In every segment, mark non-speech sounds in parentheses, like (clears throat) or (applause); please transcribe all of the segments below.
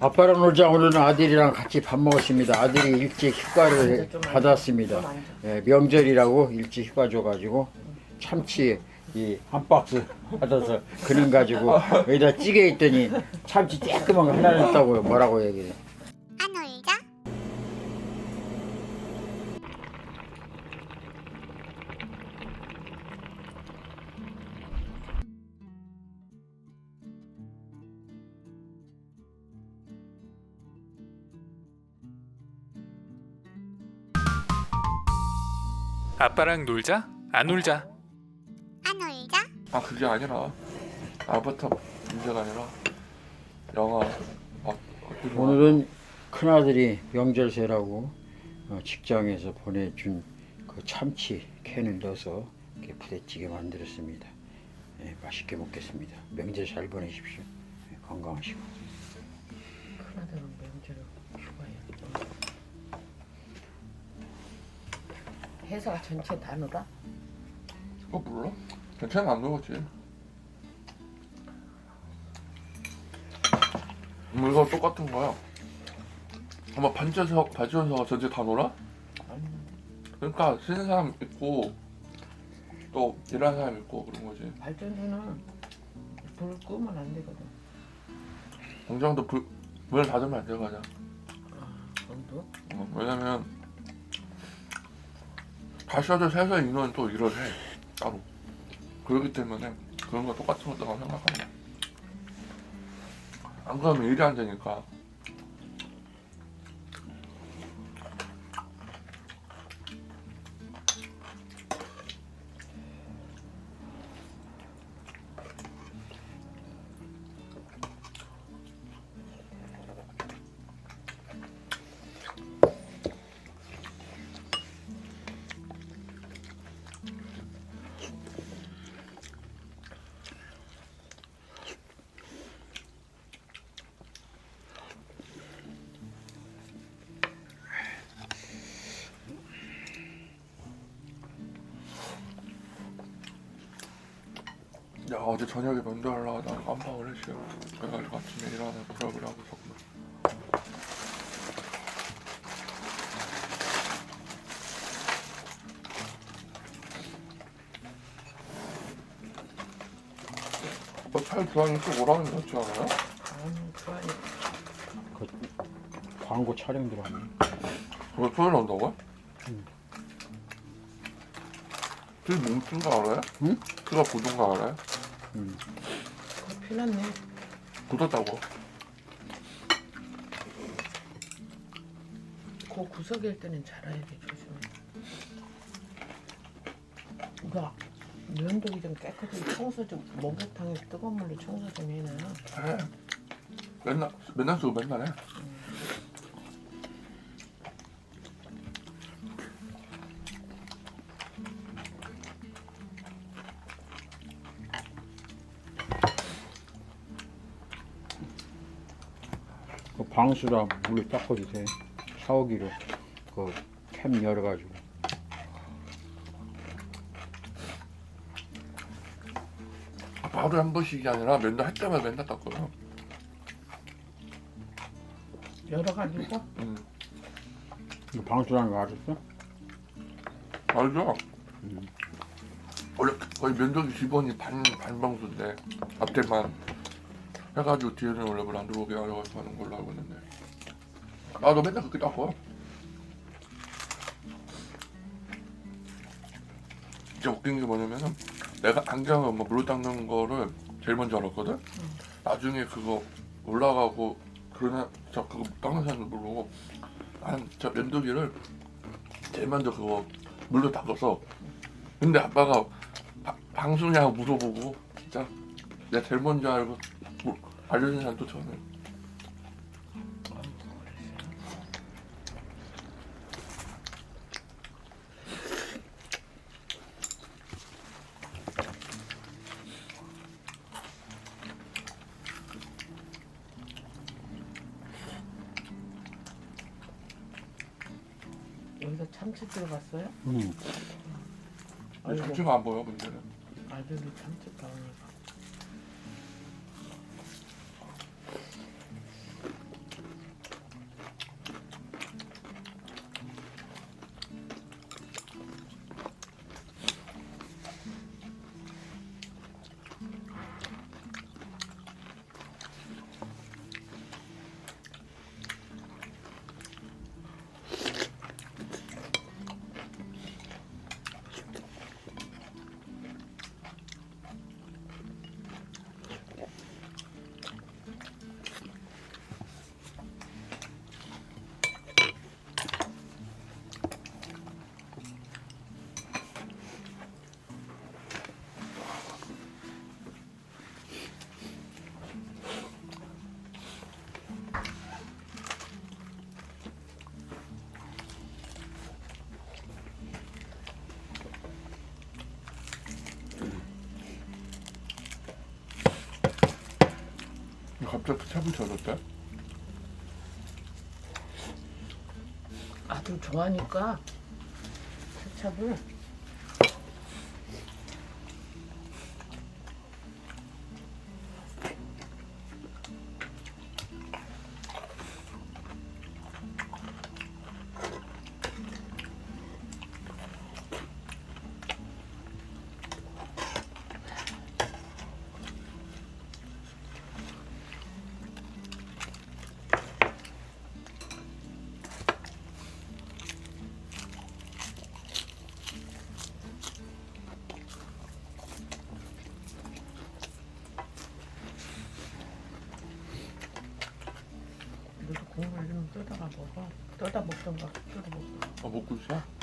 아빠랑 놀자 오늘은 아들이랑 같이 밥 먹었습니다. 아들이 일찍 휴가를 앉아. 받았습니다. 예, 명절이라고 일찍 휴가 줘가지고 참치 이 한 박스 받아서 그림 가지고 (laughs) 여기다 찌개 있더니 참치 쬐끄만 거 하나 있다고 뭐라고 얘기해. 아빠랑 놀자? 안 놀자? 안 놀자? 아 그게 아니라 아바타 문제가 아니라 영화 영화 오늘은 큰아들이 명절새라고 어, 직장에서 보내준 그 참치 캔을 넣어서 이렇게 부대찌개 만들었습니다. 예, 맛있게 먹겠습니다. 명절 잘 보내십시오. 예, 건강하시고. 큰아들은 명절에 휴가야. 회사가 전체 다 놀아? 그거 몰라? 괜찮아 안 먹었지 뭐 이거 똑같은 거야 아마 반지에서 반지에서 전체 다 놀아? 그러니까 쉬는 사람 있고 또 일하는 사람 있고 그런 거지 발전소는 불 끄면 안 되거든. 공장도 불, 문을 닫으면 안 들어가냐 정도? 어, 왜냐면 가셔도 세서 인원 또 일을 해. 따로. 그렇기 때문에 그런 거 똑같은 거다고 생각합니다. 안 그러면 일이 안 되니까 야 어제 저녁에 면도 하려고 하다가 깜빡을 했어요 그래가지고 아침에 일어나서 부락을 하고 있었구나 뭐 차에 주환이 또 오라는 거 같지 않아요? 아니, 좋아해. 그 광고 촬영 들어왔네. 왜 소리 난다고요? 응. 되게 뭉친 거 알아요? 응? 그가 굳은 거 알아요? 음. 그거 피났네. 굳었다고 그 구석일 때는 잘해야 돼, 조심해. 야, 면도기 좀 깨끗하게 청소 좀, 목욕탕에 뜨거운 물로 청소 좀 해놔. 해 맨날 맨날 쓰고 맨날 해 그 방수랑 물로 닦아주세요. 샤워기로 그캔 열어가지고. 하루에 한 번씩이 아니라 맨날 할 때마다 맨날 닦아요 열어가지고, 음. 이거 방수라는 거 알았어? 알죠? 원래 거의 면적이 기본이 반, 반방수인데 앞에만 해가지고 뒤에는 원래 물안 들어오게 하려고 하는 걸로 알고 있는데. 나도 맨날 그렇게 닦아 진짜 웃긴 게 뭐냐면은 내가 안경을 뭐 물로 닦는 거를 제일 먼저 알았거든? 나중에 그거 올라가고 그러나 저 그거 닦는 사람들 모르고 나는 저 면도기를 제일 먼저 그거 물로 닦아서 근데 아빠가 바- 방수냐고 물어보고 진짜 내가 제일 먼저 알고 뭐 알려준 사람도 저는 여기서 참치 들어갔어요? 응. 아이고, 자체가 안 보여 문제는 아들이 참치 나오니까. 참치 어렸대? 아들 좋아하니까 케찹을 떠다 먹던가 끓여 먹던가 아 있어?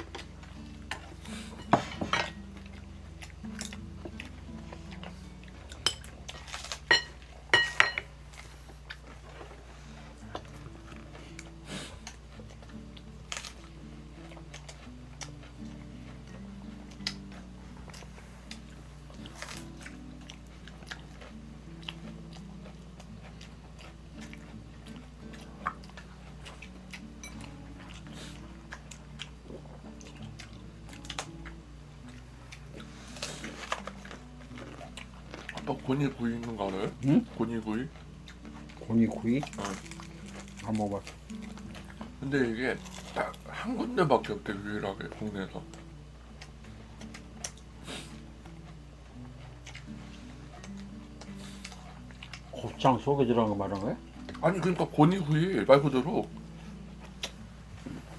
아빠 고니 구이 있는 거 알아요? 응? 고니 구이? 고니구이? 어. 안 먹어봤어. 근데 이게 딱 한 군데밖에 없대 유일하게 국내에서 곱창 들어간 거 말한 거야? 아니 그러니까 고니 구이 말 그대로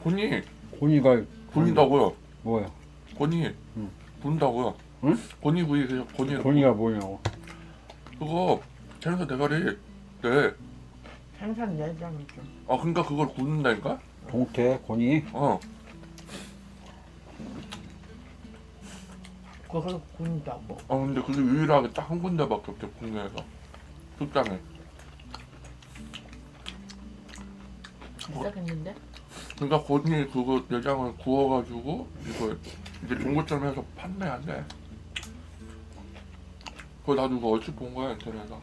고니 고니가 구인다고요 뭐야? 고니 응. 구운다고요 응? 고니 구이 그냥 고니 고니가 뭐냐고. 그거 생선 대가리 네아 생선 내장이죠 그러니까 그걸 구운다니까? 동태, 고니. 어. 그걸 구운다고? 아 근데 그게 유일하게 딱 한 군데밖에 없대 국내에서. 출장에. 비싸겠는데? 그러니까 고니 그거 내장을 구워가지고 이걸 이제 중고점에서 판매한대 그거 나도 그거 얼핏 본 거야 인터넷에서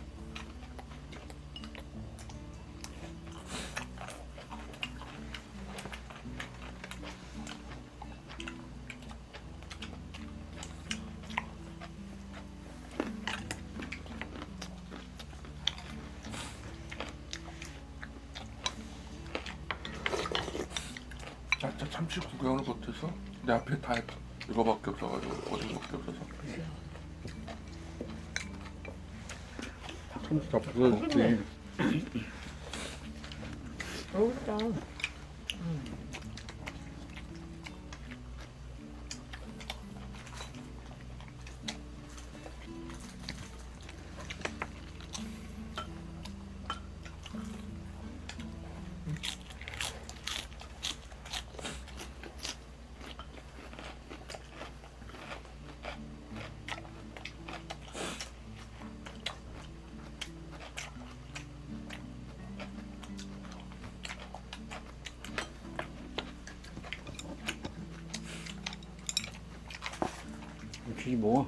뭐.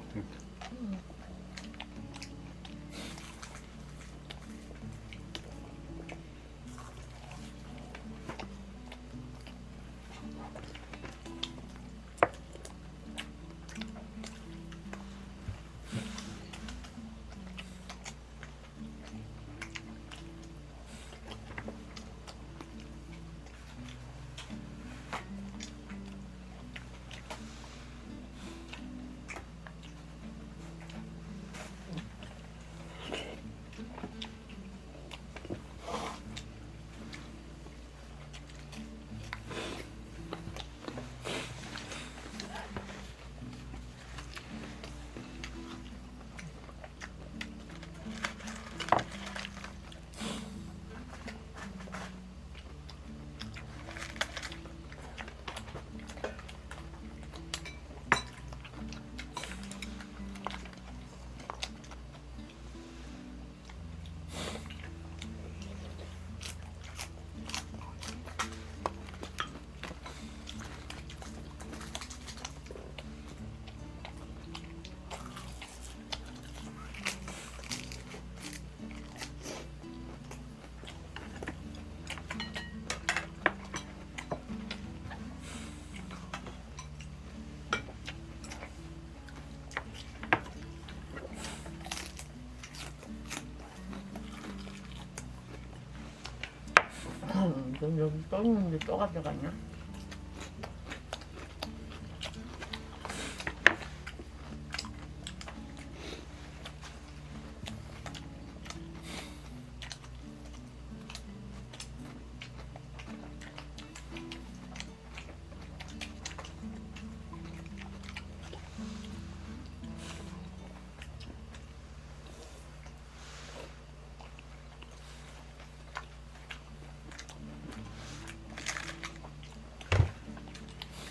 넌 여기 떠 있는데 또 가져가냐?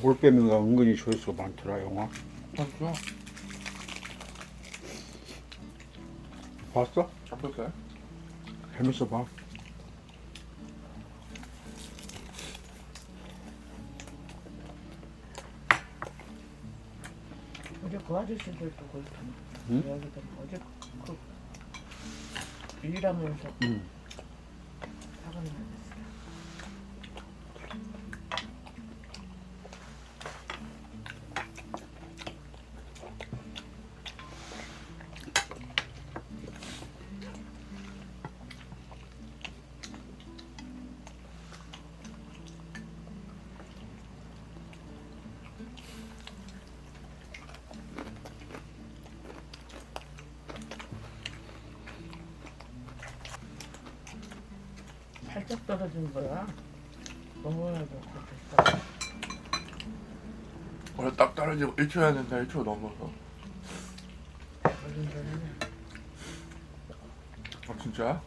올빼미가 은근히 조회수가 많더라 영화 맞죠? 봤어? 안 볼까요? 재밌어 봐 어제 그 아저씨들도 그렇더만. 응? 여기도 어제 그 일하면서 응. 사고를 났어. 살짝 떨어진 거야. 먹어야 돼. 그렇게 원래 딱 떨어지고 1초 해야 된다 1초 넘어서 아 진짜?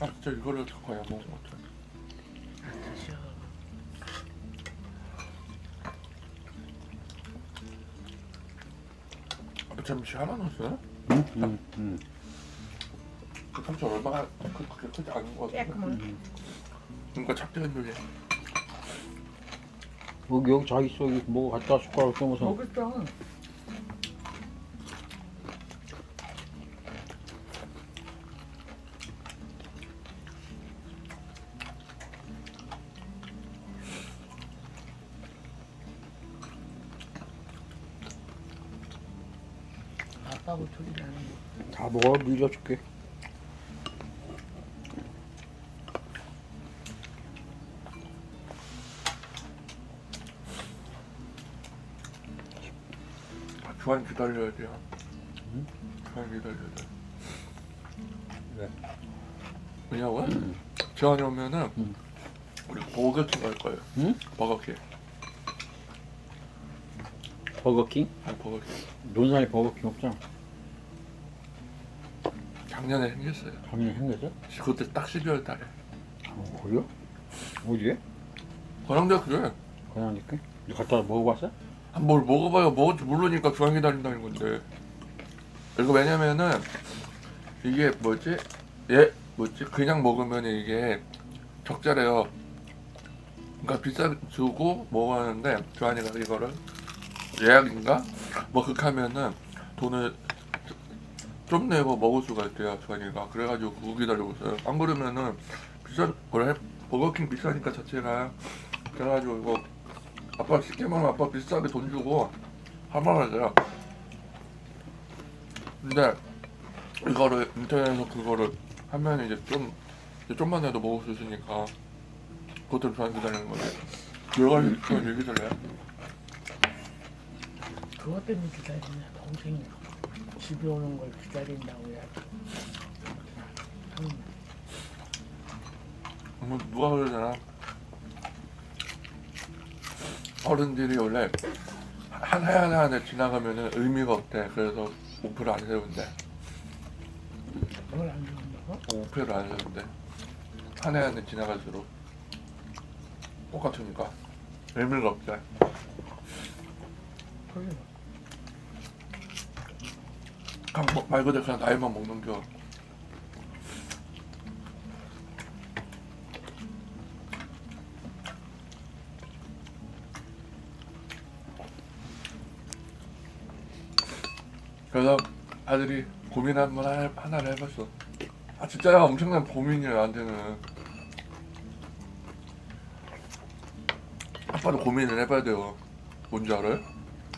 아 진짜 이거를 거의 안 먹은 것 같아. 아, 잠시 하나 넣었어요? 응? 응, 응. 그 삼촌 얼마나 크, 그렇게 크지 않은 것 같아 깨끗한 그러니까 작대는 요리 여기 여기 자기 속에 뭐 갖다 숟가락 떠면서. 먹었어. 아빠하고 둘이 나는 거. 다 먹어. 밀어줄게 기다려야 돼요 주한 기다려야 돼 왜? 왜냐고? 주한이 오면은 응. 우리 버거킹 갈 거예요 응? 버거킹 버거킹? 아 버거킹 논산에 버거킹 없잖아 작년에 생겼어요 작년에 생겼어? 그때 딱 12월 달에 어, 그래요? 어디에? 고양이께? 너 갖다 먹어봤어? 아, 뭘 먹어봐요. 먹을지 모르니까 주한 기다린다는 건데. 이거 왜냐면은 이게 뭐지? 얘 뭐지? 그냥 먹으면 이게 적자래요. 그러니까 비싸게 주고 먹었는데 주한이가 이거를 예약인가? 뭐 그렇게 하면은 돈을 좀 내고 먹을 수가 있대요 주한이가. 그래가지고 그거 기다리고 있어요. 안 그러면은 비싼 원래 버거킹 비싸니까 자체가. 그래가지고 이거 아빠 쉽게 말하면 아빠 비싸게 돈 주고 할만하세요. 근데 이거를 인터넷에서 그거를 하면 이제 좀 이제 좀만 해도 먹을 수 있으니까 그것들 좋아하는 기다리는 거지. 가지 그걸 얘기 잘해. 그것 때문에 기다리냐 동생이 집에 오는 걸 기다린다고 해야지. 음, 뭐 누가 그러잖아. 어른들이 원래 한해한해 안에 지나가면은 의미가 없대. 그래서 목표를 안 세운대. 그걸 안 좋아한다고? 목표를 안 세운대. 한해 안에 지나갈수록 똑같으니까 의미가 없대. 그냥 뭐, 말 그대로 그냥 나이만 먹는 겨. 그래서 아들이 고민 한번 하- 하나를 해봤어. 아 진짜야 엄청난 고민이야 나한테는. 아빠도 고민을 해봐야 돼요. 뭔지 알아요?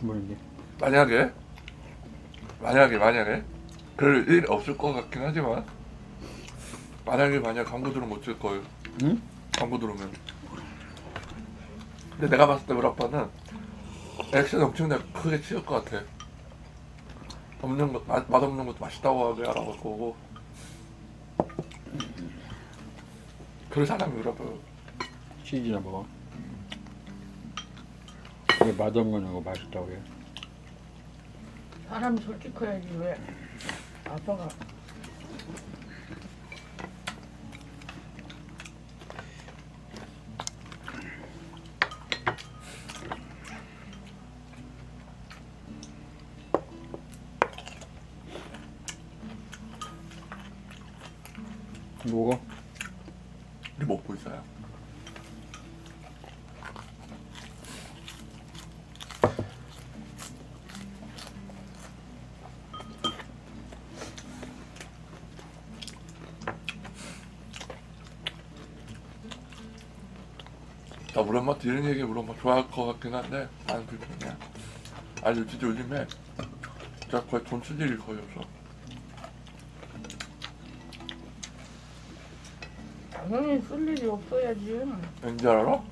뭐인데? 만약에 만약에 만약에 그럴 일 없을 것 같긴 하지만 만약에 만약 광고 들으면 어쩔 거예요. 응? 광고 들으면. 근데 내가 봤을 때 우리 아빠는 액션 엄청나게 크게 치울 것 같아. 없는 것, 맛, 맛없는 것도 맛있다고 하게 알아볼 거고. 그런 사람이 아빠. 치즈나 먹어. 왜 맛없는 거 맛있다고 해? 사람 솔직해야지 왜 아빠가 먹어? 우리 먹고 있어요. 나 우리 엄마 이런 얘기 우리 엄마 좋아할 것 같긴 한데 나는 불편해. 아니 진짜 요즘에 진짜 거의 돈 쓸 일이 거의 없어. 당연히 쓸 일이 없어야지 왠지 알아?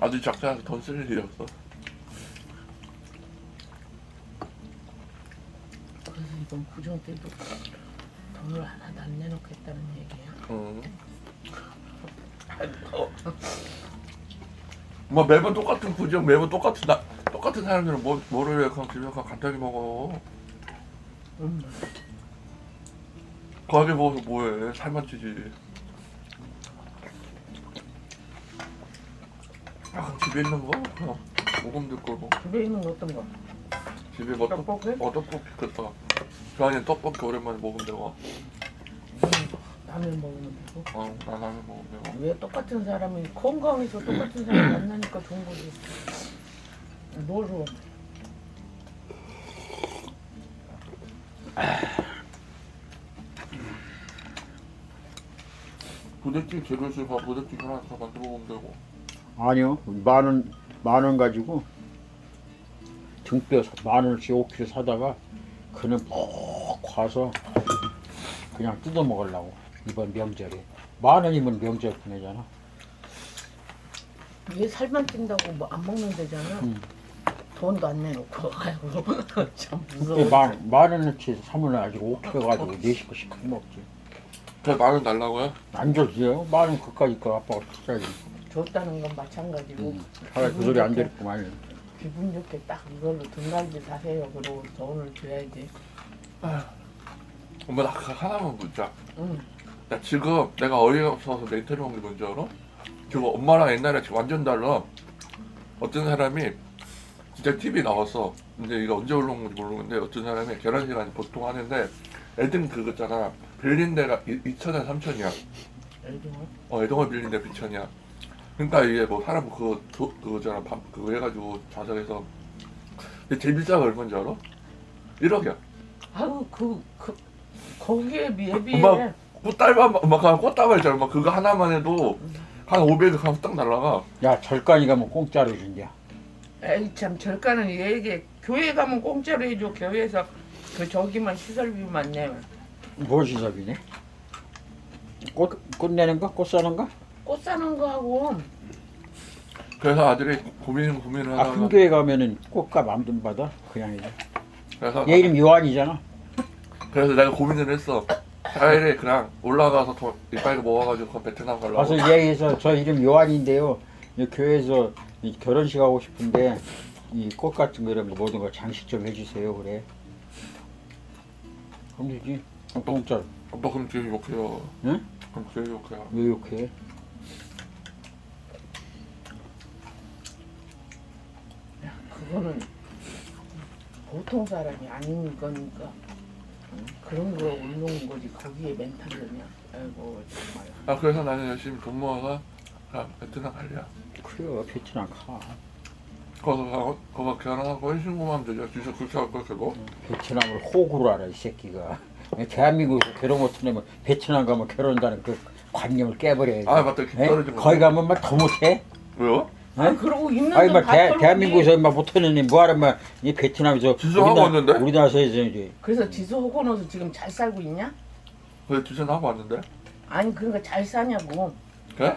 아주 작자라서 돈쓸 일이 없어. 그래서 이번 구정 때도 돈을 하나도 안 내놓겠다는 얘기야 응. 뭐 매번 똑같은 구정 매번 똑같은 나 똑같은 사람들은 뭐 뭐를 해 그냥 집에 가서 간단히 먹어. 응. 거하게 먹어서 뭐해 살만 찌지. 아 집에 있는 거? 먹으면 될 거고. 집에 있는 거 어떤 거? 집에 뭐 떡, 떡볶이? 어 떡볶이 그렇다. 그 안에 떡볶이 오랜만에 먹으면 되고 라면 먹으면 되고. 어 나 라면 먹으면 되고. 왜 똑같은 사람이 건강해서 똑같은 사람이 (clears throat) 만나니까 좋은 거지. 뭐로 부대찌개 재료 있으니까 부대찌개 하나 더 만들어 먹으면 되고 아니요. 만 원 만 원 가지고 등뼈 만 원씩 5kg 사다가 그는 푹 과서 그냥 뜯어 먹으려고 이번 명절에 만 원이면 명절 보내잖아. 얘 살만 찐다고 뭐 안 먹는 데잖아 음. 돈도 안 내놓고 (laughs) 아이고 참 무서워 만만 원어치 사면 아직 5kg 가지고 네 식구씩 큰 먹지. 그래 만원 달라고요? 안 좋지요? 만원 그까짓 거 아빠가 투자지. 줬다는 건 마찬가지고 음, 차라리 그 소리 안 들었구만. 기분 좋게 딱 이걸로 등갈비 사세요. 그러고 돈을 줘야지. 엄마 나 그거 하나만 묻자. 응. 나 지금 내가 어이가 없어서 멘트를 한게 뭔지 알아? 지금 엄마랑 옛날에 지금 완전 달라. 어떤 사람이 진짜 TV 나왔어 근데 이거 언제 올라온 건지 모르는데 어떤 사람이 결혼 시간이 보통 하는데 애들 그거 있잖아. 빌린 데가 2천에 3천이야. 애들은 어 애동을 빌린 데 2천이야 그러니까 이게 뭐 사람 그거 조, 그거잖아 밥 그거 해가지고 좌석에서 근데 제일 비싸가 얼마인지 알아? 1억이야 아유 그, 그 거기에 비해 비해 엄마 꽃다발 막 그냥 꽃다발 있잖아 막 그거 하나만 해도 한 500원 하면 딱 날라가 야 절간이 가면 공짜로 준대. 에이 참 절가는 얘기 교회 가면 공짜로 해줘 교회에서 그 저기만 시설비만 내 무엇이 섭이네? 꽃, 꽃 내는 거? 꽃 사는 거? 꽃 사는 거 하고 그래서 아들이 고민 고민을 아, 하다가 큰 교회 가면은 꽃값 안 받아? 그냥 이제. 그래서 얘 이름 요한이잖아. 그래서 내가 고민을 했어 차라리 그냥 올라가서 돈 이빨 먹어가지고 그 베트남 가려고 가서 얘기해서 저 이름 요한인데요. 이 교회에서 이 결혼식 하고 싶은데 이 꽃 같은 거 이런 거 모든 거 장식 좀 해주세요 그래. 그럼 되지. 어, 공짜로. 너 그럼 지금 욕해요 응? 그럼 지금 욕해요 왜 욕해? 그거는 보통 사람이 아닌 거니까 응? 그런 거 올려온 거지 거기에 멘탈이냐 아이고 정말 아 그래서 나는 열심히 돈 모아서 그냥 베트남 갈려 그래요 베트남 가. 거기서 가- 거기서 결혼하고 신고만 되죠 진짜 그렇게 할 거야 그거 베트남을 호구로 알아 이 새끼가. 대한민국에서 결혼 못하면 베트남 가면 결혼한다는 그 관념을 깨버려야지. 아 맞다 기 에? 떨어진 거 거기 가면 막 더 못해? 왜요? 아 그러고 있는 아니 막 대, 대한민국에서 막 못하는 뭐하러 막이 베트남에서 지수하고 우리나라- 왔는데? 우리나라에서 이제 그래서 지수하고 나서 지금 잘 살고 있냐? 왜 주선 하고 왔는데 아니 그러니까 잘 사냐고 그래?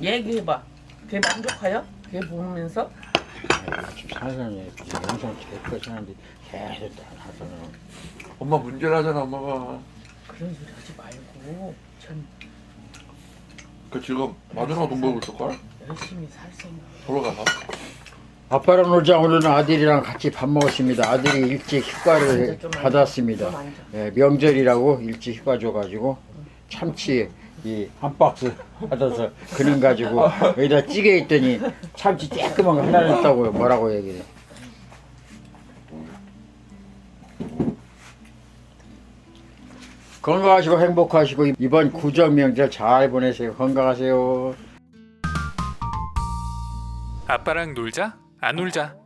얘기해봐. 걔 만족해요? 걔 보면서 지금 사장님 영상 제거지 하는데 계속 하잖아. 엄마 문제라잖아 엄마가. 그런 소리 하지 말고 전 그 지금 마누라가 돈 벌고 있을 걸? 열심히 살 생각. 돌아가서. 아빠랑 놀자 오늘은 아들이랑 같이 밥 먹었습니다. 아들이 일찍 휴가를 좀 앉아. 받았습니다. 좀 앉아. 예, 명절이라고 일찍 휴가 줘가지고 참치 이 한 박스 받아서 그는 가지고 여기다 찌개 있더니 참치 쬐끄만 거 하나 냈다고 뭐라고 얘기해. 건강하시고 행복하시고 이번 구정 명절 잘 보내세요. 건강하세요. 아빠랑 놀자? 안 놀자